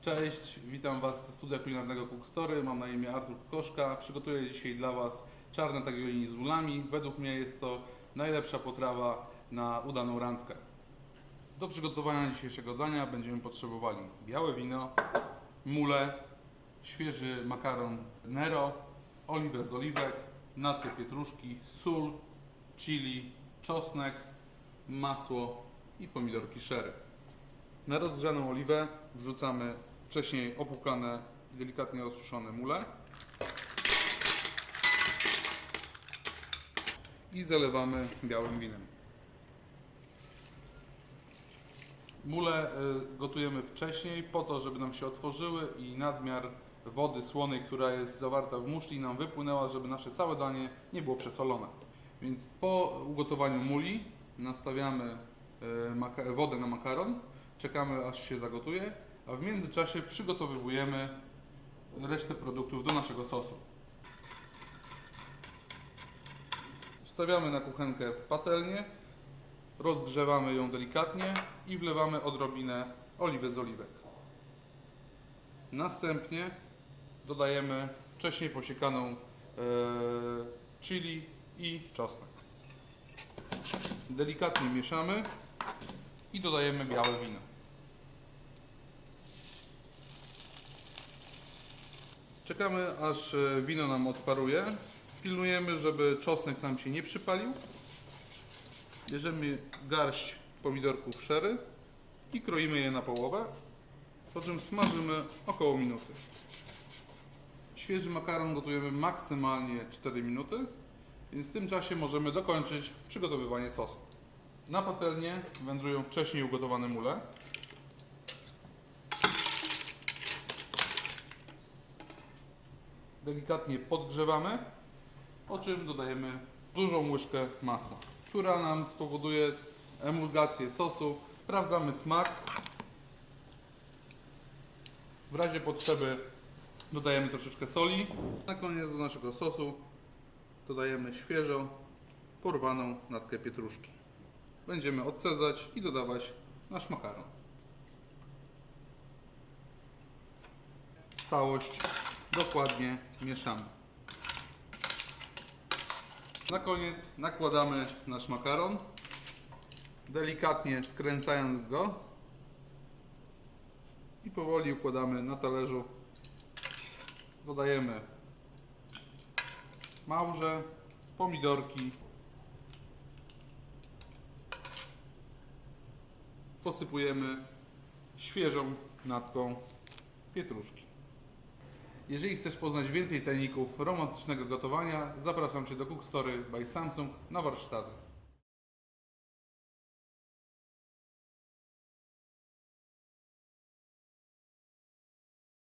Cześć, witam Was ze studia kulinarnego Cookstory. Mam na imię Artur Koszka. Przygotuję dzisiaj dla Was czarne tagliolini z mulami. Według mnie jest to najlepsza potrawa na udaną randkę. Do przygotowania dzisiejszego dania będziemy potrzebowali białe wino, mule, świeży makaron Nero, oliwę z oliwek, natkę pietruszki, sól, chili, czosnek, masło i pomidorki sherry. Na rozgrzaną oliwę wrzucamy wcześniej opłukane i delikatnie osuszone mule i zalewamy białym winem. Mule y, gotujemy wcześniej po to, żeby nam się otworzyły i nadmiar wody słonej, która jest zawarta w muszli nam wypłynęła, żeby nasze całe danie nie było przesolone. Więc po ugotowaniu muli nastawiamy y, wodę na makaron, czekamy aż się zagotuje, a w międzyczasie przygotowujemy resztę produktów do naszego sosu. Wstawiamy na kuchenkę patelnię, rozgrzewamy ją delikatnie i wlewamy odrobinę oliwy z oliwek. Następnie dodajemy wcześniej posiekaną e, chili i czosnek. Delikatnie mieszamy i dodajemy białe wino. Czekamy aż e, wino nam odparuje. Pilnujemy, żeby czosnek nam się nie przypalił. Bierzemy garść pomidorków sherry i kroimy je na połowę, po czym smażymy około minuty. Świeży makaron gotujemy maksymalnie 4 minuty, więc w tym czasie możemy dokończyć przygotowywanie sosu. Na patelnię wędrują wcześniej ugotowane mule. Delikatnie podgrzewamy, po czym dodajemy dużą łyżkę masła, która nam spowoduje emulgację sosu. Sprawdzamy smak. W razie potrzeby dodajemy troszeczkę soli. Na koniec do naszego sosu dodajemy świeżo porwaną natkę pietruszki. Będziemy odcedzać i dodawać nasz makaron. Całość dokładnie mieszamy. Na koniec nakładamy nasz makaron, delikatnie skręcając go i powoli układamy na talerzu. Dodajemy małże, pomidorki, posypujemy świeżą natką pietruszki. Jeżeli chcesz poznać więcej tajników romantycznego gotowania, zapraszam Cię do Cookstory by Samsung na warsztaty.